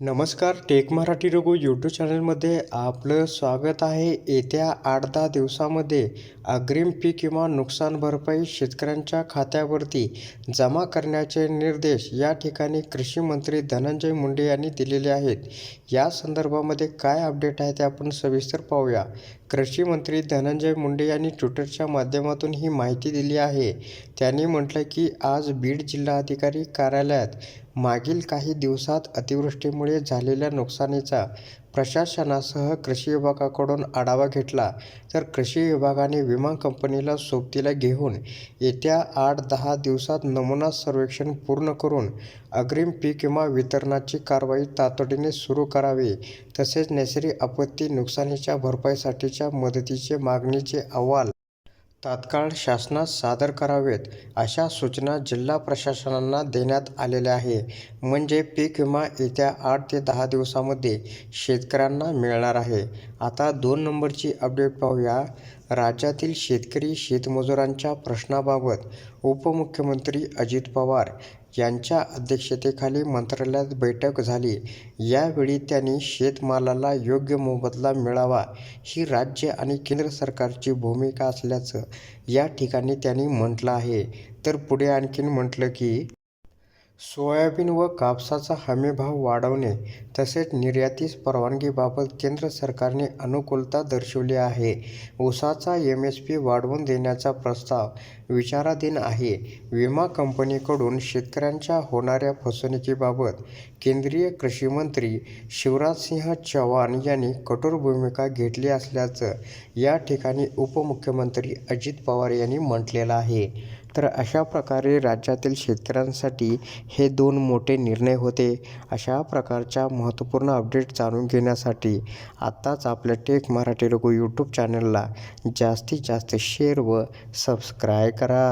नमस्कार take Marathi Raghu YouTube चॅनलमध्ये आपलं स्वागत आहे. येत्या आठ दहा दिवसामध्ये अग्रिम पीक किंवा नुकसान भरपाई शेतकऱ्यांच्या खात्यावरती जमा करण्याचे निर्देश या ठिकाणी कृषी मंत्री धनंजय मुंडे यांनी दिलेले आहेत. या संदर्भामध्ये काय अपडेट आहे ते आपण सविस्तर पाहूया. कृषी मंत्री धनंजय मुंडे यांनी ट्विटरच्या माध्यमातून ही माहिती दिली आहे. त्यांनी म्हटलं की आज बीड जिल्हाधिकारी कार्यालयात मागील काही दिवसात अतिवृष्टीमुळे झालेल्या नुकसानीचा प्रशासनासह कृषी विभागाकडून आढावा घेतला. तर कृषी विभागाने विमा कंपनीला सोबतीला घेऊन येत्या आठ दहा दिवसात नमुना सर्वेक्षण पूर्ण करून अग्रिम पीक विमा वितरणाची कारवाई तातडीने सुरू करावी तसेच नैसर्गिक आपत्ती नुकसानीच्या भरपाईसाठीच्या मदतीचे मागणीचे अहवाल तात्काळ शासनास सादर करावेत अशा सूचना जिल्हा प्रशासनांना देण्यात आलेल्या आहे म्हणजे पीक विमा येत्या आठ ते दहा दिवसामध्ये शेतकऱ्यांना मिळणार आहे. आता दोन नंबरची अपडेट पाहूया. राज्यातील शेतकरी शेतमजुरांच्या प्रश्नाबाबत उपमुख्यमंत्री अजित पवार यांच्या अध्यक्षतेखाली मंत्रालयात बैठक झाली. यावेळी त्यांनी शेतमालाला योग्य मोबदला मिळावा ही राज्य आणि केंद्र सरकारची भूमिका असल्याचं या ठिकाणी त्यांनी म्हटलं आहे. तर पुढे आणखीन म्हटलं की सोयाबीन व कापसाचा हमीभाव वाढवणे तसेच निर्यातीस परवानगीबाबत केंद्र सरकारने अनुकूलता दर्शवली आहे. ऊसाचा एम एस पी वाढवून देण्याचा प्रस्ताव विचाराधीन आहे. विमा कंपनीकडून शेतकऱ्यांच्या होणाऱ्या फसवणुकीबाबत केंद्रीय कृषी मंत्री शिवराजसिंह चौहान यांनी कठोर भूमिका घेतली असल्याचं या ठिकाणी उपमुख्यमंत्री अजित पवार यांनी म्हटलेलं आहे. तर अशा प्रकारे राज्यातील शेतकऱ्यांसाठी हे दोन मोठे निर्णय होते. अशा प्रकारच्या महत्त्वपूर्ण अपडेट जाणून घेण्यासाठी आत्ताच आपल्या टेक मराठी लोक यूट्यूब चॅनलला जास्तीत जास्त शेअर व सबस्क्राय करा.